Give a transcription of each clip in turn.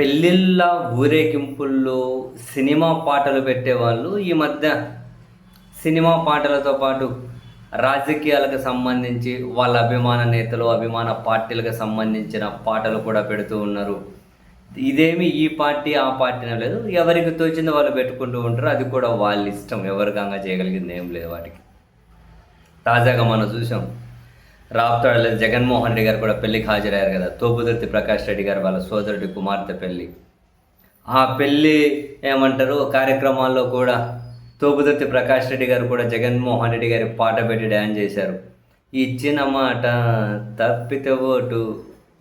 పెళ్ళిళ్ళ ఊరేగింపుల్లో సినిమా పాటలు పెట్టేవాళ్ళు ఈ మధ్య. సినిమా పాటలతో పాటు రాజకీయాలకు సంబంధించి వాళ్ళ అభిమాన నేతలు అభిమాన పార్టీలకు సంబంధించిన పాటలు కూడా పెడుతూ ఉన్నారు. ఇదేమి ఈ పార్టీ ఆ పార్టీ లేదు. ఎవరికి తోచింది వాళ్ళు పెట్టుకుంటూ ఉంటారు. అది కూడా వాళ్ళ ఇష్టం. ఎవరికంగా చేయగలిగింది ఏం లేదు వాటికి. తాజాగా మనం చూసాం. రాప్తాడులో జగన్మోహన్ రెడ్డి గారు కూడా పెళ్ళికి హాజరయ్యారు కదా. తోపుదుర్తి ప్రకాష్ రెడ్డి గారు వాళ్ళ సోదరుడి కుమార్తె పెళ్ళి ఆ పెళ్ళి ఏమంటారు? కార్యక్రమాల్లో కూడా తోపుదుర్తి ప్రకాష్ రెడ్డి గారు కూడా జగన్మోహన్ రెడ్డి గారి పాట పెట్టి డ్యాన్స్ చేశారు. ఇచ్చిన మాట తప్పితే ఓటు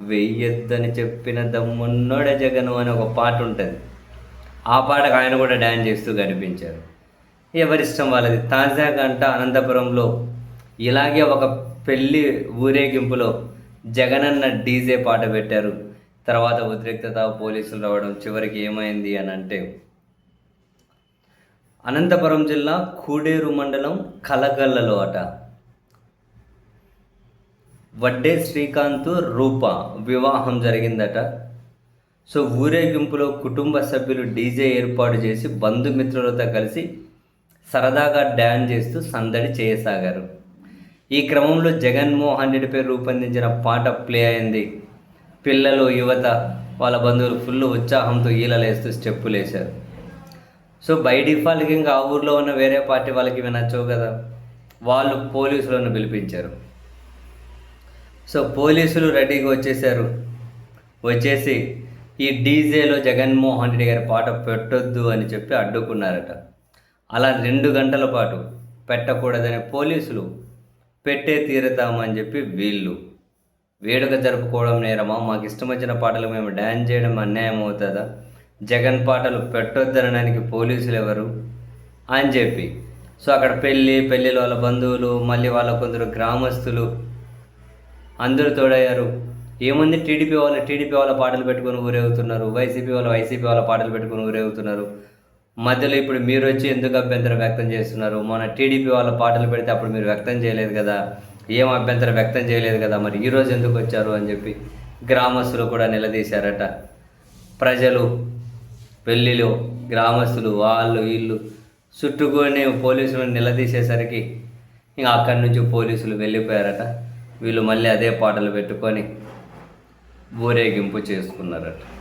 వెయ్యొద్దని చెప్పిన దమ్మున్నోడ జగను అని ఒక పాట ఉంటుంది. ఆ పాటకు ఆయన కూడా డ్యాన్స్ చేస్తూ కనిపించారు ఎవరిష్టం వాళ్ళది? తాజాగా అంట అనంతపురంలో ఇలాగే ఒక పెళ్ళి ఊరేగింపులో జగనన్న డీజే పాట పెట్టారు. తర్వాత ఉద్రిక్తత పోలీసులు రావడం చివరికి ఏమైంది అని అంటే అనంతపురం జిల్లా కూడేరు మండలం కలగల్లలో అట. వడ్డే శ్రీకాంత్ రూప వివాహం జరిగిందట. సో ఊరేగింపులో కుటుంబ సభ్యులు డీజే ఏర్పాటు చేసి బంధుమిత్రులతో కలిసి సరదాగా డ్యాన్స్ చేస్తూ సందడి చేయసాగారు. ఈ క్రమంలో జగన్మోహన్ రెడ్డి పేరు రూపొందించిన పాట ప్లే అయింది. పిల్లలు యువత వాళ్ళ బంధువులు ఫుల్ ఉత్సాహంతో ఈలలేస్తూ స్టెప్పులు వేశారు. సో బై డిఫాల్ట్కి ఇంకా ఆ ఊర్లో ఉన్న వేరే పార్టీ వాళ్ళకి వినొచ్చు కదా. వాళ్ళు పోలీసులను పిలిపించారు. సో పోలీసులు రెడీగా వచ్చేసారు వచ్చేసి ఈ డీజేలో జగన్మోహన్ రెడ్డి గారి పాట పెట్టొద్దు అని చెప్పి అడ్డుకున్నారట. అలా రెండు గంటల పాటు పెట్టకూడదని పోలీసులు పెట్టే తీరుతామని చెప్పి వీళ్ళు. వేడుక జరుపుకోవడం నేరమా? మాకు ఇష్టం వచ్చిన పాటలు మేము డ్యాన్స్ చేయడం అన్యాయం అవుతుందా? జగన్ పాటలు పెట్టొద్దనడానికి పోలీసులు ఎవరు అని చెప్పి. సో అక్కడ పెళ్ళి పెళ్ళిలో వాళ్ళ బంధువులు మళ్ళీ వాళ్ళ కొందరు గ్రామస్తులు అందరూ తోడయ్యారు. ఏముంది? టీడీపీ వాళ్ళు టీడీపీ వాళ్ళ పాటలు పెట్టుకొని ఊరేగుతున్నారు. వైసీపీ వాళ్ళు వైసీపీ వాళ్ళ పాటలు పెట్టుకొని ఊరేగుతున్నారు. మధ్యలో ఇప్పుడు మీరు వచ్చి ఎందుకు అభ్యంతరం వ్యక్తం చేస్తున్నారు? మన టీడీపీ వాళ్ళ పాటలు పెడితే అప్పుడు మీరు వ్యక్తం చేయలేదు కదా. ఏం అభ్యంతరం వ్యక్తం చేయలేదు కదా? మరి ఈరోజు ఎందుకు వచ్చారు అని చెప్పి గ్రామస్తులు కూడా నిలదీశారట. ప్రజలు పెళ్ళిలో గ్రామస్తులు వాళ్ళు వీళ్ళు చుట్టుకొని పోలీసులను నిలదీసేసరికి ఇంకా అక్కడి నుంచి పోలీసులు వెళ్ళిపోయారట. వీళ్ళు మళ్ళీ అదే పాటలు పెట్టుకొని ఊరేగింపు చేసుకున్నారట.